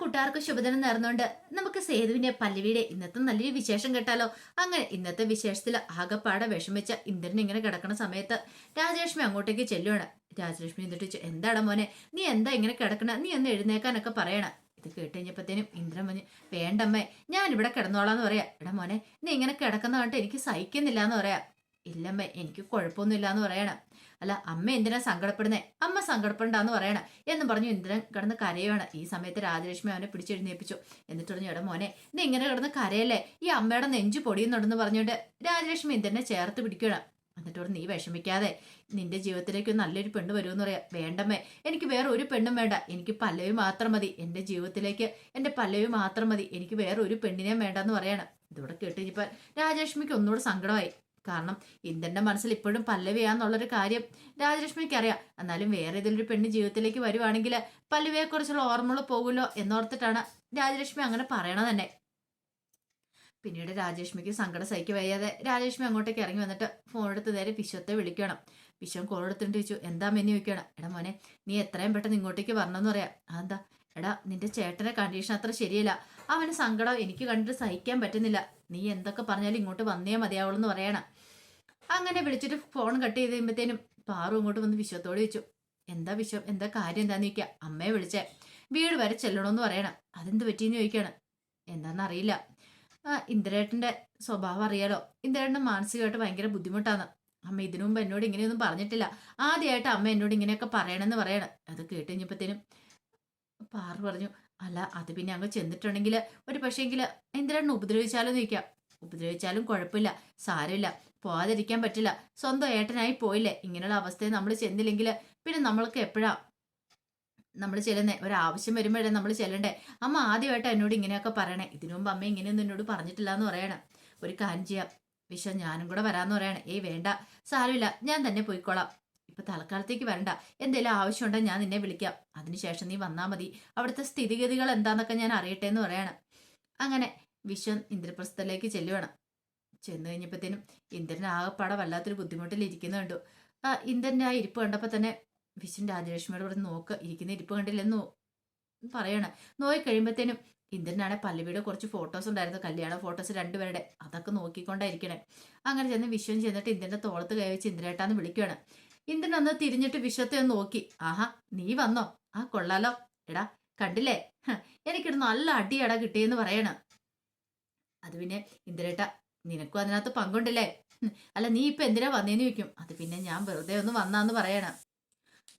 കൂട്ടുകാർക്ക് ശുഭദിനം നേർന്നുകൊണ്ട് നമുക്ക് സേതുവിന്റെ പല്ലവിയുടെ ഇന്നത്തെ നല്ലൊരു വിശേഷം കേട്ടാലോ? അങ്ങനെ ഇന്നത്തെ വിശേഷത്തിൽ ആകപ്പാടെ വിഷമിച്ച ഇന്ദ്രൻ ഇങ്ങനെ കിടക്കുന്ന സമയത്ത് രാജലക്ഷ്മി അങ്ങോട്ടേക്ക് ചെല്ലുവാണ്. രാജലക്ഷ്മി എന്നിട്ട് എന്താടാ മോനെ നീ എന്താ ഇങ്ങനെ കിടക്കണ? നീ ഒന്ന് എഴുന്നേക്കാനൊക്കെ പറയണ. ഇത് കേട്ട് കഴിഞ്ഞപ്പോഴത്തേനും ഇന്ദ്രൻ പറഞ്ഞു വേണ്ടമ്മേ ഞാൻ ഇവിടെ കിടന്നോളാന്ന് പറയാ. എടാ മോനെ നീ ഇങ്ങനെ കിടക്കുന്ന കണ്ടിട്ട് എനിക്ക് സഹിക്കുന്നില്ല എന്ന് പറയാ. ഇല്ലമ്മേ എനിക്ക് കുഴപ്പമൊന്നുമില്ല എന്ന് പറയണം. അല്ല അമ്മ എന്തിനാ സങ്കടപ്പെടുന്നേ? അമ്മ സങ്കടപ്പെടണ്ടെന്ന് പറയണ. എന്ന് പറഞ്ഞു ഇന്ദ്രൻ കിടന്ന് കരയുവാണ്. ഈ സമയത്ത് രാജലക്ഷ്മി അവനെ പിടിച്ചെഴുന്നേപ്പിച്ചു. എന്നിട്ട് പറഞ്ഞു എടാ മോനെ നീ ഇങ്ങനെ കിടന്ന് കരയല്ലേ? ഈ അമ്മയുടെ നെഞ്ചു പൊടിയുന്നുണ്ടെന്ന് പറഞ്ഞുകൊണ്ട് രാജലക്ഷ്മി ഇന്ദ്രനെ ചേർത്ത് പിടിക്കണം പറഞ്ഞു നീ വിഷമിക്കാതെ. നിന്റെ ജീവിതത്തിലേക്ക് നല്ലൊരു പെണ്ണ് വരുമെന്ന് പറയാം. വേണ്ടമ്മേ എനിക്ക് വേറെ ഒരു പെണ്ണും വേണ്ട. എനിക്ക് പല്ലവി മാത്രം മതി. എന്റെ ജീവിതത്തിലേക്ക് എന്റെ പല്ലവി മാത്രം മതി. എനിക്ക് വേറെ ഒരു പെണ്ണിനെയും വേണ്ടെന്ന് പറയണം. ഇതോടെ കേട്ട് രാജലക്ഷ്മിക്ക് ഒന്നുകൂടെ സങ്കടമായി. കാരണം ഇന്ദ്രന്റെ മനസ്സിൽ ഇപ്പോഴും പല്ലവിയാന്നുള്ളൊരു കാര്യം രാജലക്ഷ്മിക്ക് അറിയാം എന്നാലും വേറെ ഏതെങ്കിലും പെണ്ണ് ജീവിതത്തിലേക്ക് വരുവാണെങ്കിൽ പല്ലവിയെക്കുറിച്ചുള്ള ഓർമ്മകൾ പോകുമല്ലോ എന്നോർത്തിട്ടാണ് രാജലക്ഷ്മി അങ്ങനെ പറയണത് തന്നെ. പിന്നീട് രാജലക്ഷ്മിക്ക് സങ്കടം സഹിക്ക് വയ്യാതെ രാജലക്ഷ്മി അങ്ങോട്ടേക്ക് ഇറങ്ങി വന്നിട്ട് ഫോൺ എടുത്ത് നേരെ വിശ്വത്തെ വിളിക്കണം വിശ്വം കോൾ എടുത്തിട്ട് ചോദിച്ചു എന്താ മെന്നി? ചോദിക്കണം എടാ മോനെ നീ എത്രയും പെട്ടെന്ന് ഇങ്ങോട്ടേക്ക് വരണമെന്ന് പറയാം. അതെന്താ? എടാ നിന്റെ ചേട്ടന്റെ കണ്ടീഷൻ അത്ര ശരിയല്ല. അവന് സങ്കടം എനിക്ക് കണ്ടിട്ട് സഹിക്കാൻ പറ്റുന്നില്ല. നീ എന്തൊക്കെ പറഞ്ഞാലും ഇങ്ങോട്ട് വന്നേ മതിയാവുള്ളൂ എന്ന് പറയണം. അങ്ങനെ വിളിച്ചിട്ട് ഫോൺ കട്ട് ചെയ്ത് കഴിയുമ്പോഴത്തേനും പാറു ഇങ്ങോട്ട് വന്ന് വിശ്വത്തോട് ചോദിച്ചു എന്താ വിശ്വം? എന്താ കാര്യം? എന്താന്ന് ചോദിക്കുക അമ്മയെ വിളിച്ചേ. വീട് വരെ ചെല്ലണമെന്ന് പറയണം. അതെന്ത് പറ്റിയെന്ന് ചോദിക്കാണ്. എന്താണെന്ന് അറിയില്ല. ആ ഇന്ദ്രേട്ടന്റെ സ്വഭാവം അറിയാലോ. ഇന്ദ്രേട്ടന് മാനസികമായിട്ട് ഭയങ്കര ബുദ്ധിമുട്ടാണ്. അമ്മ ഇതിനു മുമ്പ് എന്നോട് ഇങ്ങനെയൊന്നും പറഞ്ഞിട്ടില്ല. ആദ്യമായിട്ട് അമ്മ എന്നോട് ഇങ്ങനെയൊക്കെ പറയണമെന്ന് പറയണം. അത് കേട്ട് കഴിഞ്ഞപ്പോഴത്തേനും പാറു പറഞ്ഞു അല്ല അത് പിന്നെ അങ്ങ് ചെന്നിട്ടുണ്ടെങ്കിൽ ഒരു പക്ഷേങ്കിൽ ഇന്ദ്രേട്ടനെ ഉപദ്രവിച്ചാലോ ചോദിക്കാം. ഉപദ്രവിച്ചാലും കുഴപ്പമില്ല. സാരമില്ല. പോവാതിരിക്കാൻ പറ്റില്ല. സ്വന്തം ഏട്ടനായി പോയില്ലേ? ഇങ്ങനെയുള്ള അവസ്ഥയിൽ നമ്മൾ ചെന്നില്ലെങ്കിൽ പിന്നെ നമ്മൾക്ക് എപ്പോഴാ? നമ്മൾ ചെല്ലുന്നേ? ഒരാവശ്യം വരുമ്പോഴേ നമ്മൾ ചെല്ലണ്ടേ? അമ്മ ആദ്യമായിട്ട് എന്നോട് ഇങ്ങനെയൊക്കെ പറയണേ. ഇതിനു മുമ്പ് അമ്മ ഇങ്ങനെയൊന്നും എന്നോട് പറഞ്ഞിട്ടില്ല എന്ന് പറയണം. ഒരു കാര്യം ചെയ്യാം. വിശ്വ ഞാനും കൂടെ വരാമെന്ന് പറയണേ. ഏയ് വേണ്ട. സാരമില്ല. ഞാൻ തന്നെ പോയിക്കോളാം. ഇപ്പൊ തൽക്കാലത്തേക്ക് വരണ്ട. എന്തെങ്കിലും ആവശ്യമുണ്ടെങ്കിൽ ഞാൻ നിന്നെ വിളിക്കാം. അതിനുശേഷം നീ വന്നാൽ മതി. അവിടുത്തെ സ്ഥിതിഗതികൾ എന്താന്നൊക്കെ ഞാൻ അറിയട്ടെ എന്ന് പറയണം. അങ്ങനെ വിശ്വൻ ഇന്ദ്രപ്രസ്ഥത്തിലേക്ക് ചെല്ലുവാണ്. ചെന്ന് കഴിഞ്ഞപ്പോഴത്തേനും ഇന്ദ്രൻ ആകെപ്പാടെ വല്ലാത്തൊരു ബുദ്ധിമുട്ടിൽ ഇരിക്കുന്നുണ്ടോ ആ ഇന്ദ്രന്റെ ആ ഇരിപ്പ് കണ്ടപ്പോൾ തന്നെ വിശ്വൻ രാജലക്ഷ്മിയോട് പറഞ്ഞ് നോക്ക് ഇരിക്കുന്ന ഇരിപ്പ് കണ്ടില്ലെന്ന് പറയണേ. നോക്കി കഴിയുമ്പോഴത്തേനും ഇന്ദ്രനാണെ പല്ലവിയുടെ കുറച്ച് ഫോട്ടോസ് ഉണ്ടായിരുന്നു കല്യാണ ഫോട്ടോസ് രണ്ടുപേരുടെ. അതൊക്കെ നോക്കിക്കൊണ്ടായിരിക്കണേ അങ്ങനെ ചെന്ന് വിശ്വം ചെന്നിട്ട് ഇന്ദ്രന്റെ തോളത്ത് കൈവച്ച് ഇന്ദ്രേട്ടാന്ന് വിളിക്കുകയാണ് ഇന്ദ്രൻ ഒന്ന് തിരിഞ്ഞിട്ട് വിശ്വത്തെ ഒന്ന് നോക്കി. ആഹാ നീ വന്നോ? ആ കൊള്ളാലോ. എടാ കണ്ടില്ലേ? ഹ, എനിക്കൊരു നല്ല അടിയടാ കിട്ടിയെന്ന് പറയണ. അത് പിന്നെ ഇന്ദ്രേട്ട നിനക്കും അതിനകത്ത് പങ്കുണ്ടല്ലേ? അല്ല നീ ഇപ്പൊ എന്തിനാ വന്നേന്ന് ചോദിക്കും? അത് പിന്നെ ഞാൻ വെറുതെ ഒന്ന് വന്നാന്ന് പറയണ.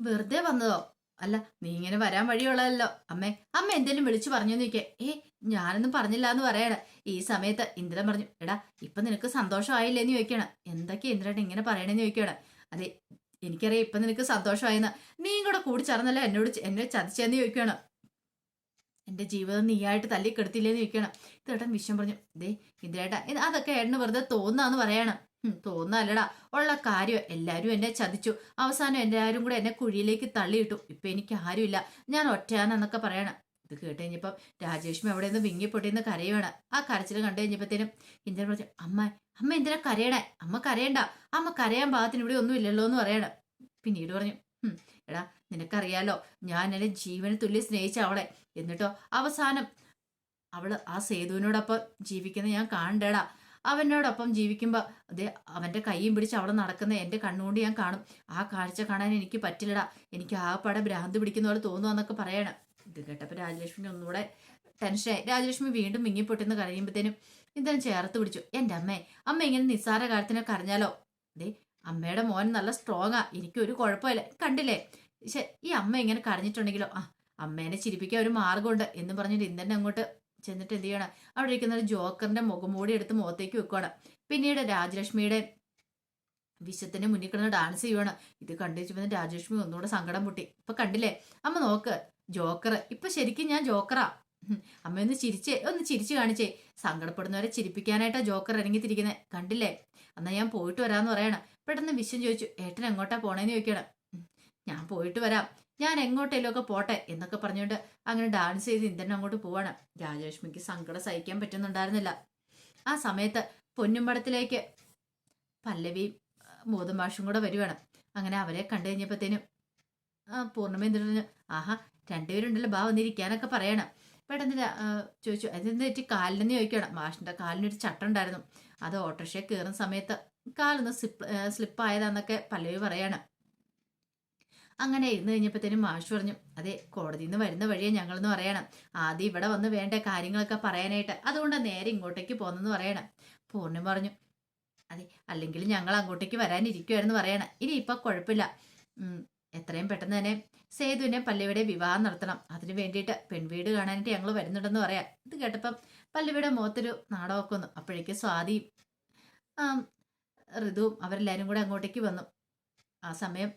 വെറുതെ വന്നതോ? അല്ല നീ ഇങ്ങനെ വരാൻ വഴിയുള്ളതല്ലോ. അമ്മേ അമ്മ എന്തേലും വിളിച്ചു പറഞ്ഞു ചോദിക്കേ. ഏ ഞാനൊന്നും പറഞ്ഞില്ല എന്ന് പറയണ. ഈ സമയത്ത് ഇന്ദ്രൻ പറഞ്ഞു എടാ ഇപ്പൊ നിനക്ക് സന്തോഷമായില്ലേന്ന് ചോദിക്കണ. എന്തൊക്കെ ഇന്ദ്രൻ ഇങ്ങനെ പറയണേന്ന് ചോദിക്കണ. അതെ എനിക്കറിയാം ഇപ്പൊ നിനക്ക് സന്തോഷമായെന്ന്. നീ കൂടെ കൂടി ചേർന്നല്ലോ എന്നോട് എന്നെ ചതിച്ചെന്ന് ചോദിക്കണം. എന്റെ ജീവിതം നീയായിട്ട് തല്ലിക്കെടുത്തില്ലേന്ന് ചോദിക്കണം ഇതേട്ടൻ വിഷം പറഞ്ഞു ദേ ഇതേട്ടാ ഇത് അതൊക്കെ ഏട്ടന് വെറുതെ തോന്നാന്ന് പറയണം. തോന്നാലടാ ഉള്ള കാര്യം എല്ലാവരും എന്നെ ചതിച്ചു. അവസാനം എല്ലാവരും കൂടെ എന്നെ കുഴിയിലേക്ക് തള്ളിയിട്ടു. ഇപ്പൊ എനിക്ക് ആരുമില്ല. ഞാൻ ഒറ്റയാണെന്നൊക്കെ പറയണം. ഇത് കേട്ട് കഴിഞ്ഞപ്പം രാജേഷ്മി എവിടെ നിന്ന് വിങ്ങിപ്പൊട്ടിന്ന് കരയുവാണ്. ആ കരച്ചിൽ കണ്ടു കഴിഞ്ഞപ്പോഴത്തേനും ഇന്ദ്രൻ പറഞ്ഞു അമ്മ അമ്മ എന്തിനാ കരയണേ? അമ്മ കരയണ്ട. അമ്മ കരയാൻ ഭാഗത്തിന് ഇവിടെ ഒന്നും ഇല്ലല്ലോ എന്ന് പറയണം. പിന്നീട് പറഞ്ഞു "ഹും, എടാ നിനക്കറിയാലോ ഞാൻ എന്നെ ജീവന് തുല്യം സ്നേഹിച്ച അവളെ. എന്നിട്ടോ അവസാനം അവൾ ആ സേതുവിനോടൊപ്പം ജീവിക്കുന്ന ഞാൻ കാണണ്ടേടാ. അവനോടൊപ്പം ജീവിക്കുമ്പോൾ അതെ അവന്റെ കൈയും പിടിച്ച് അവൾ നടക്കുന്ന എന്റെ കണ്ണുകൊണ്ട് ഞാൻ കാണും. ആ കാഴ്ച കാണാൻ എനിക്ക് പറ്റില്ലടാ. എനിക്ക് ആ പടം ഭ്രാന്ത് പിടിക്കുന്ന പോലെ തോന്നുവാന്നൊക്കെ പറയണം. ഇത് കേട്ടപ്പോൾ രാജലക്ഷ്മിക്ക് ഒന്നുകൂടെ ടെൻഷനായി രാജലക്ഷ്മി വീണ്ടും മിങ്ങിപ്പൊട്ടിന്ന് കരയുമ്പോഴത്തേനും ഇതെന്നെ ചേർത്ത് പിടിച്ചു. എന്റെ അമ്മേ അമ്മ ഇങ്ങനെ നിസ്സാര കാര്യത്തിനൊക്കെ അറിഞ്ഞാലോ? ദേ അമ്മയുടെ മോൻ നല്ല സ്ട്രോങ്ങാ എനിക്കൊരു കുഴപ്പമില്ല. കണ്ടില്ലേ? പക്ഷെ ഈ അമ്മ ഇങ്ങനെ കരഞ്ഞിട്ടുണ്ടെങ്കിലോ? ആ അമ്മേനെ ചിരിപ്പിക്കാൻ ഒരു മാർഗമുണ്ട് എന്ന് പറഞ്ഞിട്ട് ഇന്ദ്രൻ അങ്ങോട്ട് ചെന്നിട്ട് എന്ത് ചെയ്യണം? അവിടെ ഇരിക്കുന്ന ഒരു ജോക്കറിന്റെ മുഖംമൂടി എടുത്ത് മുഖത്തേക്ക് വെക്കുകയാണ്. പിന്നീട് രാജലക്ഷ്മിയുടെ വിശ്വത്തിന്റെ മുന്നിൽ കിടന്ന് ഡാൻസ് ചെയ്യുവാണ്. ഇത് കണ്ടുവെച്ചപ്പോൾ രാജലക്ഷ്മി ഒന്നുകൂടെ സങ്കടം പൊട്ടി. ഇപ്പൊ കണ്ടില്ലേ? അമ്മ നോക്ക് ജോക്കർ ഇപ്പൊ ശരിക്കും ഞാൻ ജോക്കറാ. അമ്മ ഒന്ന് ചിരിച്ചേ ഒന്ന് ചിരിച്ചു കാണിച്ചേ. സങ്കടപ്പെടുന്നവരെ ചിരിപ്പിക്കാനായിട്ടാ ജോക്കർ ഇറങ്ങിത്തിരിക്കുന്നത് കണ്ടില്ലേ? എന്നാ ഞാൻ പോയിട്ട് വരാന്ന് പറയണം. പെട്ടെന്ന് വിശ്വം ചോദിച്ചു ഏട്ടൻ എങ്ങോട്ടാ പോണേന്ന് ചോദിക്കണം. ഞാൻ പോയിട്ട് വരാം. ഞാൻ എങ്ങോട്ടേലും ഒക്കെ പോട്ടെ എന്നൊക്കെ പറഞ്ഞുകൊണ്ട് അങ്ങനെ ഡാൻസ് ചെയ്ത് ഇന്ദ്രൻ അങ്ങോട്ട് പോവാണ്. രാജലക്ഷ്മിക്ക് സങ്കടം സഹിക്കാൻ പറ്റുന്നുണ്ടായിരുന്നില്ല. ആ സമയത്ത് പൊന്നുമ്പടത്തിലേക്ക് പല്ലവിയും ബോധമാഷും മാഷും കൂടെ വരുവാണ്. അങ്ങനെ അവരെ കണ്ടു കഴിഞ്ഞപ്പോഴത്തേനും ആ പൂർണിമ എന്തിനു ആഹാ രണ്ടുപേരുണ്ടല്ലോ ബാ വന്നിരിക്കാനൊക്കെ പറയണം. പെട്ടെന്ന് ചോദിച്ചു അതെന്ത് പറ്റി? കാലിനെന്ന് ചോദിക്കണം മാഷിന്റെ കാലിനൊരു ചട്ടുണ്ടായിരുന്നു അത് ഓട്ടോറിക്ഷയിൽ കയറുന്ന സമയത്ത് കാലൊന്ന് സ്ലിപ്പ് സ്ലിപ്പായതാന്നൊക്കെ പലരും പറയാണ്. അങ്ങനെ ഇരുന്ന് കഴിഞ്ഞപ്പോഴത്തേനും മാഷ് പറഞ്ഞു അതെ കോടതിയിൽ നിന്ന് വരുന്ന വഴിയെ ഞങ്ങളെന്ന് പറയണം. ആദ്യം ഇവിടെ വന്ന് വേണ്ട കാര്യങ്ങളൊക്കെ പറയാനായിട്ട്. അതുകൊണ്ട് നേരെ ഇങ്ങോട്ടേക്ക് പോകുന്നെന്ന് പറയണം. പൂർണി പറഞ്ഞു അതെ അല്ലെങ്കിൽ ഞങ്ങൾ അങ്ങോട്ടേക്ക് വരാനിരിക്കുമായിരുന്നു പറയണം. ഇനി ഇപ്പം കുഴപ്പമില്ല. എത്രയും പെട്ടെന്ന് തന്നെ സേതുവിനെ പല്ലവിയുടെ വിവാഹം നടത്തണം. അതിനു വേണ്ടിയിട്ട് പെൺവീട് കാണാനായിട്ട് ഞങ്ങൾ വരുന്നുണ്ടെന്ന് പറയാം. ഇത് കേട്ടപ്പം പല്ലവിയുടെ മുഖത്തൊരു നാടകമൊക്കെ വന്നു. അപ്പോഴേക്കും സ്വാതിയും ഋതുവും അവരെല്ലാവരും കൂടെ അങ്ങോട്ടേക്ക് വന്നു. ആ സമയം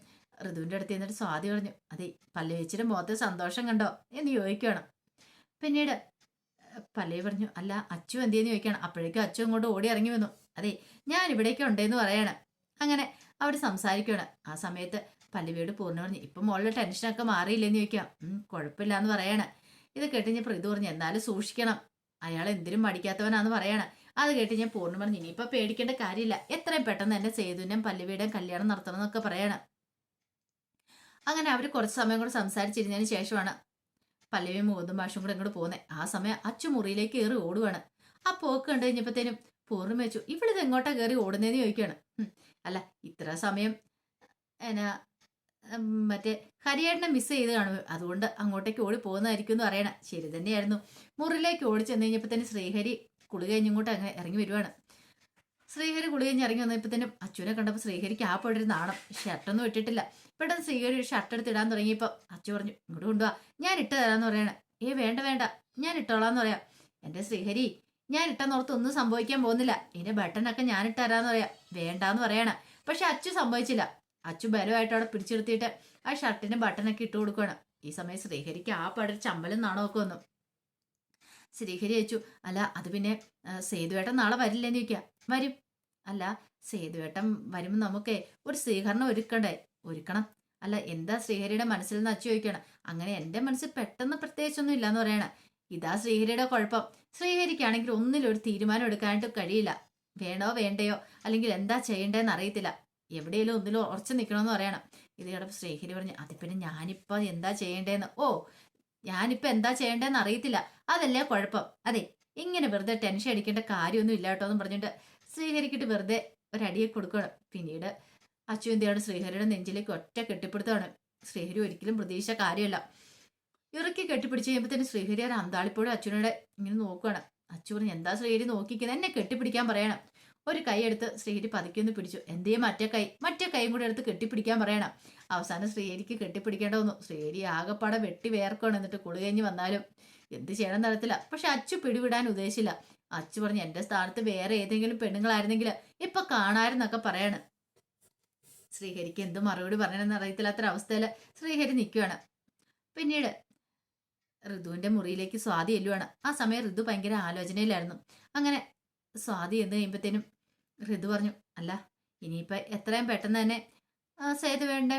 ഋതുവിന്റെ അടുത്ത് നിന്നിട്ട് സ്വാതി പറഞ്ഞു അതെ പല്ലവിച്ചിയുടെ മുഖത്ത് സന്തോഷം കണ്ടോ? എന്ന് ചോദിക്കണം പിന്നീട് പല്ലവി പറഞ്ഞു അല്ല അച്ചു എന്തിയെന്ന് ചോദിക്കണം അപ്പോഴേക്കും അച്ചു അങ്ങോട്ട് ഓടി ഇറങ്ങി വന്നു. അതെ ഞാൻ ഇവിടേക്ക് ഉണ്ടെന്ന് പറയാണ്. അങ്ങനെ അവർ സംസാരിക്കുകയാണ് ആ സമയത്ത് പല്ലവിയോട് പൂർണ പറഞ്ഞു ഇപ്പം മോളുടെ ടെൻഷനൊക്കെ മാറിയില്ലെന്ന് ചോദിക്കാം. കുഴപ്പമില്ല എന്ന് പറയാണ്. ഇത് കേട്ട് ഞാൻ പ്രീതു പറഞ്ഞു എന്നാലും സൂക്ഷിക്കണം. അയാൾ എന്തിനും മടിക്കാത്തവനാന്ന് പറയാണ്. അത് കേട്ട് ഞാൻ പൂർണ പറഞ്ഞു ഇനിയിപ്പോൾ പേടിക്കേണ്ട കാര്യമില്ല. എത്രയും പെട്ടെന്ന് തന്നെ സേതുവിന്റെയും പല്ലവിയുടെയും കല്യാണം നടത്തണം എന്നൊക്കെ പറയണം. അങ്ങനെ അവർ കുറച്ച് സമയം കൂടെ സംസാരിച്ചിരുന്നതിന് ശേഷമാണ് പല്ലവിയും മൂന്നും ഭാഷയും കൂടെ ഇങ്ങോട്ട് പോകുന്നത് ആ സമയം അച്ചു മുറിയിലേക്ക് കയറി ഓടുവാണ്. ആ പോക്ക് കണ്ടു കഴിഞ്ഞപ്പോഴത്തേനും പൂർണ വെച്ചു ഇവിടുന്ന് എങ്ങോട്ടാ കയറി ഓടുന്നതെന്ന് ചോദിക്കുകയാണ്. അല്ല ഇത്ര സമയം എന്നാ മറ്റേ ഹരിയേട്ടനെ മിസ് ചെയ്ത് കാണും. അതുകൊണ്ട് അങ്ങോട്ടേക്ക് ഓടി പോകുന്നതായിരിക്കും എന്ന് പറയണം. ശരി തന്നെയായിരുന്നു. മുറിലേക്ക് ഓടി ചെന്ന് കഴിഞ്ഞപ്പോൾ തന്നെ ശ്രീഹരി കുളി കഴിഞ്ഞിങ്ങോട്ട് അങ്ങനെ ഇറങ്ങി വരുവാണ്. ശ്രീഹരി കുളി കഴിഞ്ഞ് ഇറങ്ങി വന്നപ്പോൾ തന്നെ അച്ഛനെ കണ്ടപ്പോൾ ശ്രീഹരിക്ക് ആ പോയിട്ടൊരു നാണം. ഷർട്ടൊന്നും ഇട്ടിട്ടില്ല. പെട്ടെന്ന് ശ്രീഹരി ഒരു ഷർട്ട് എടുത്ത് ഇടാൻ തുടങ്ങിയപ്പോൾ അച്ഛൻ പറഞ്ഞു ഇങ്ങോട്ട് കൊണ്ടുപോവാ ഞാൻ ഇട്ട് തരാമെന്ന് പറയണേ. ഏ വേണ്ട വേണ്ട. ഞാൻ ഇട്ടോളാന്ന് പറയാം. എന്റെ ശ്രീഹരി ഞാൻ ഇട്ടെന്നോർത്ത് ഒന്നും സംഭവിക്കാൻ പോകുന്നില്ല. എന്റെ ബട്ടണൊക്കെ ഞാൻ ഇട്ട് തരാമെന്ന് പറയാം. വേണ്ടാന്ന് പറയണ. പക്ഷെ അച്ചു സംഭവിച്ചില്ല അച്ചു ബലമായിട്ട് അവിടെ പിടിച്ചെടുത്തിട്ട് ആ ഷർട്ടിന് ബട്ടണൊക്കെ ഇട്ട് കൊടുക്കുകയാണ് ഈ സമയം ശ്രീഹരിക്ക് ആ പടർ ചമ്പലും നാണമൊക്കെ വന്നു. ശ്രീഹരി അച്ചു അല്ല അത് പിന്നെ സേതുവേട്ടൻ നാളെ വരില്ലെന്ന് ചോദിക്കാം. വരും. അല്ല സേതുവേട്ടൻ വരുമ്പോൾ നമുക്ക് ഒരു സ്വീകരണം ഒരുക്കണ്ടേ? ഒരുക്കണം. അല്ല എന്താ ശ്രീഹരിയുടെ മനസ്സിൽ നിന്ന് അച്ചു ചോദിക്കണം? അങ്ങനെ എന്റെ മനസ്സിൽ പെട്ടെന്ന് പ്രത്യേകിച്ചൊന്നും ഇല്ലയെന്ന് പറയണേ. ഇതാ ശ്രീഹരിയുടെ കുഴപ്പം. ശ്രീഹരിക്കാണെങ്കിൽ ഒന്നിലൊരു തീരുമാനം എടുക്കാനായിട്ട് കഴിയില്ല. വേണോ വേണ്ടയോ? അല്ലെങ്കിൽ എന്താ ചെയ്യേണ്ടതെന്ന് അറിയത്തില്ല. എവിടെയെങ്കിലും ഒന്നിലും ഉറച്ചു നിൽക്കണമെന്ന് പറയണം. ഇത് കേട്ടപ്പോൾ ശ്രീഹരി പറഞ്ഞു അത് പിന്നെ ഞാനിപ്പോൾ എന്താ ചെയ്യേണ്ടതെന്ന്? ഓ ഞാനിപ്പോൾ എന്താ ചെയ്യേണ്ടതെന്ന് അറിയത്തില്ല. അതല്ലേ കുഴപ്പം. അതെ ഇങ്ങനെ വെറുതെ ടെൻഷൻ അടിക്കേണ്ട കാര്യമൊന്നും ഇല്ല കേട്ടോ എന്ന് പറഞ്ഞിട്ട് ശ്രീഹരിക്കിട്ട് വെറുതെ ഒരടിയെ കൊടുക്കണം പിന്നീട് അച്ചു എന്തിയാണ് ശ്രീഹരിയുടെ നെഞ്ചിലേക്ക് ഒറ്റ കെട്ടിപ്പിടുത്താണ് ശ്രീഹരി ഒരിക്കലും പ്രതീക്ഷ കാര്യമല്ല. ഇറക്കി കെട്ടിപ്പിടിച്ച് കഴിയുമ്പോൾ തന്നെ ശ്രീഹരി ആ അന്താളിപ്പോഴും അച്ഛനോട് ഇങ്ങനെ നോക്കുകയാണ് അച്ചു പറഞ്ഞു എന്താ ശ്രീഹരി നോക്കിക്കുന്നത് എന്നെ കെട്ടിപ്പിടിക്കാൻ പറയണം. ഒരു കൈ എടുത്ത് ശ്രീഹരി പതുക്കിയൊന്ന് പിടിച്ചു. എന്തേ മറ്റേ കൈ? മറ്റേ കൈയും കൂടെ എടുത്ത് കെട്ടിപ്പിടിക്കാൻ പറയണം. അവസാനം ശ്രീഹരിക്ക് കെട്ടിപ്പിടിക്കേണ്ട വന്നു. ശ്രീഹരി ആകെപ്പാടെ വെട്ടി വേർക്കണം എന്നിട്ട് കുളി കഴിഞ്ഞ് വന്നാലും എന്ത് ചെയ്യണം നടത്തില്ല. പക്ഷെ അച്ചു പിടിവിടാൻ ഉദ്ദേശിച്ചില്ല. അച്ചു പറഞ്ഞു എന്റെ സ്ഥാനത്ത് വേറെ ഏതെങ്കിലും പെണ്ണുങ്ങളായിരുന്നെങ്കിൽ ഇപ്പൊ കാണാരെന്നൊക്കെ പറയാണ്. ശ്രീഹരിക്ക് എന്ത് മറുപടി പറയണമെന്ന് അറിയത്തില്ലാത്തൊരവസ്ഥയിൽ ശ്രീഹരി നിൽക്കുകയാണ്. പിന്നീട് ഋതുവിന്റെ മുറിയിലേക്ക് സ്വാതി എല്ലുവാണ് ആ സമയം ഋതു ഭയങ്കര ആലോചനയിലായിരുന്നു. അങ്ങനെ സ്വാതി എന്ന് കഴിയുമ്പോഴത്തേനും ഋതു പറഞ്ഞു അല്ല ഇനിയിപ്പോൾ എത്രയും പെട്ടെന്ന് തന്നെ സേതുവേണ്ട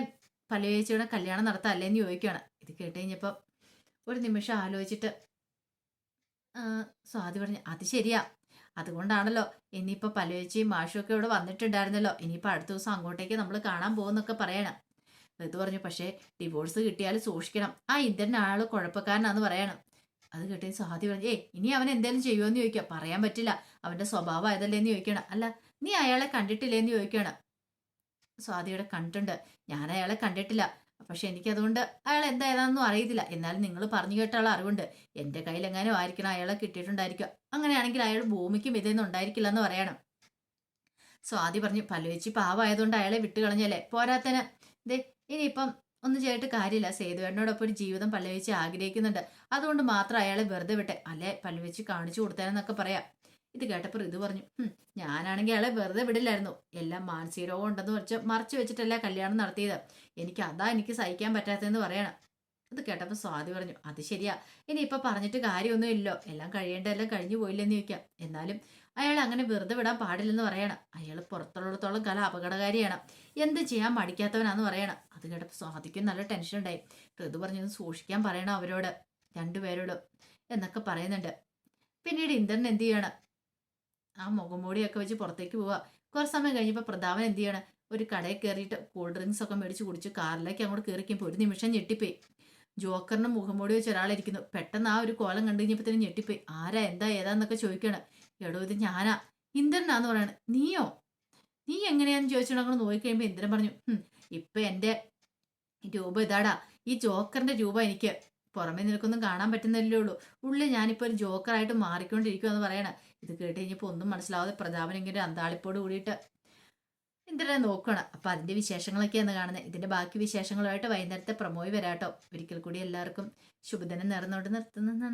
പല്ലവേച്ചിയുടെ കല്യാണം നടത്താം അല്ലേന്ന് ചോദിക്കുകയാണ് ഇത് കേട്ട് കഴിഞ്ഞപ്പോൾ ഒരു നിമിഷം ആലോചിച്ചിട്ട് സ്വാതി പറഞ്ഞു അത് ശരിയാ. അതുകൊണ്ടാണല്ലോ ഇനിയിപ്പോൾ പലവേച്ചിയും മാഷുമൊക്കെ ഇവിടെ വന്നിട്ടുണ്ടായിരുന്നല്ലോ. ഇനിയിപ്പോൾ അടുത്ത ദിവസം അങ്ങോട്ടേക്ക് നമ്മൾ കാണാൻ പോകുന്നൊക്കെ പറയണം. ഋതു പറഞ്ഞു പക്ഷേ ഡിവോഴ്സ് കിട്ടിയാൽ സൂക്ഷിക്കണം. ആ ഇന്ദ്രൻ ആൾ കുഴപ്പക്കാരനാന്ന് പറയണം. അത് കേട്ടേ സ്വാതി പറഞ്ഞു ഏ ഇനി അവൻ എന്തേലും ചെയ്യുമെന്ന് ചോദിക്കുക പറയാൻ പറ്റില്ല. അവന്റെ സ്വഭാവം ആയതല്ലേന്ന് ചോദിക്കണം അല്ല നീ അയാളെ കണ്ടിട്ടില്ലേന്ന് ചോദിക്കണം സ്വാതിയുടെ കണ്ടിട്ടുണ്ട്. ഞാൻ അയാളെ കണ്ടിട്ടില്ല. പക്ഷെ എനിക്കതുകൊണ്ട് അയാൾ എന്തായതാണെന്നും അറിയത്തില്ല. എന്നാലും നിങ്ങൾ പറഞ്ഞു കേട്ടുള്ള അറിവുണ്ട്. എന്റെ കയ്യിൽ എങ്ങാനും ആയിരിക്കണം അയാളെ കിട്ടിയിട്ടുണ്ടായിരിക്കുക. അങ്ങനെയാണെങ്കിൽ അയാൾ ഭൂമിക്കും ഇതൊന്നും ഉണ്ടായിരിക്കില്ല എന്ന് പറയണം. സ്വാതി പറഞ്ഞു പല്ലുവെച്ച് പാവായതുകൊണ്ട് അയാളെ വിട്ടുകളഞ്ഞല്ലേ? പോരാത്തന്. ദേ ഇനിയിപ്പം ഒന്നും ചെയ്തിട്ട് കാര്യമില്ല. സേതുവേട്ടനോടൊപ്പം ഒരു ജീവിതം പല്ലവിച്ച് ആഗ്രഹിക്കുന്നുണ്ട്. അതുകൊണ്ട് മാത്രം അയാളെ വെറുതെ വിട്ടെ. അല്ലെ? പല്ലവിച്ച് കാണിച്ചു കൊടുത്തേനെന്നൊക്കെ പറയാം. ഇത് കേട്ടപ്പോൾ ഇത് പറഞ്ഞു "ഹും, ഞാനാണെങ്കിൽ അയാളെ വെറുതെ വിടില്ലായിരുന്നു. എല്ലാം മാനസിക രോഗം ഉണ്ടെന്ന് വെച്ച് മറച്ചു വെച്ചിട്ടല്ല കല്യാണം നടത്തിയത്. എനിക്ക് അതാ എനിക്ക് സഹിക്കാൻ പറ്റാത്തതെന്ന് പറയണം. ഇത് കേട്ടപ്പോൾ സ്വാതി പറഞ്ഞു അത് ശരിയാ. ഇനി ഇപ്പൊ പറഞ്ഞിട്ട് കാര്യമൊന്നും ഇല്ലല്ലോ എല്ലാം കഴിയേണ്ടതെല്ലാം കഴിഞ്ഞു പോയില്ലെന്ന് ചോദിക്കാം. എന്നാലും അയാൾ അങ്ങനെ വെറുതെ വിടാൻ പാടില്ലെന്ന് പറയണം. അയാൾ പുറത്തുള്ളിടത്തോളം കല അപകടകാരിയാണ്. എന്ത് ചെയ്യാൻ മടിക്കാത്തവനാന്ന് പറയണം. അത് കേട്ടപ്പോൾ സ്വാതിക്കും നല്ല ടെൻഷൻ ഉണ്ടായി. ഋതു പറഞ്ഞു സൂക്ഷിക്കാൻ പറയണം അവരോട് രണ്ടുപേരോട് എന്നൊക്കെ പറയുന്നുണ്ട്. പിന്നീട് ഇന്ദ്രൻ എന്ത് ചെയ്യണം? ആ മുഖംമൂടിയൊക്കെ വെച്ച് പുറത്തേക്ക് പോവാ. കുറച്ച് സമയം കഴിഞ്ഞപ്പോൾ പ്രതാപൻ എന്ത് ചെയ്യണം? ഒരു കടയിൽ കയറിയിട്ട് കൂൾ ഡ്രിങ്ക്സ് ഒക്കെ മേടിച്ച് കുടിച്ച് കാറിലേക്ക് അങ്ങോട്ട് കയറിക്കുമ്പോൾ ഒരു നിമിഷം ഞെട്ടിപ്പോയി. ജോക്കറിന്റെ മുഖംമൂടി വെച്ച് ഒരാളിരിക്കുന്നു. പെട്ടെന്ന് ആ ഒരു കോലം കണ്ടു കഴിഞ്ഞപ്പോ തന്നെ ഞെട്ടിപ്പോയി. ആരാ? എന്താ? ഏതാന്നൊക്കെ ചോദിക്കാണ് എടോ ഇത് ഞാനാ. ഇന്ദ്രനാന്ന് പറയണ. നീയോ? നീ എങ്ങനെയാന്ന് ചോദിച്ചോണ്ട് നോക്കി കഴിയുമ്പോ ഇന്ദ്രൻ പറഞ്ഞു "ഹും, ഇപ്പൊ എന്റെ രൂപ ഇതാടാ. ഈ ജോക്കറിന്റെ രൂപ എനിക്ക് പുറമേ നിനക്കൊന്നും കാണാൻ പറ്റുന്നില്ലേ ഉള്ളൂ. ഉള്ളിൽ ഞാനിപ്പോ ഒരു ജോക്കറായിട്ട് മാറിക്കൊണ്ടിരിക്കുമെന്ന് പറയണ. ഇത് കേട്ട് കഴിഞ്ഞപ്പോ ഒന്നും മനസ്സിലാവാതെ പ്രതാപനെങ്കിലും അന്താളിപ്പോട് കൂടിയിട്ട് ഇന്ദ്രനെ നോക്കണം. അപ്പൊ അതിന്റെ വിശേഷങ്ങളൊക്കെയാണ് കാണുന്നത്. ഇതിന്റെ ബാക്കി വിശേഷങ്ങളുമായിട്ട് വൈകുന്നേരത്തെ പ്രമോയി വരാട്ടോ. ഒരിക്കൽ കൂടി എല്ലാവർക്കും ശുഭദിനം നേർന്നുകൊണ്ട് നിർത്തുന്നതാണ്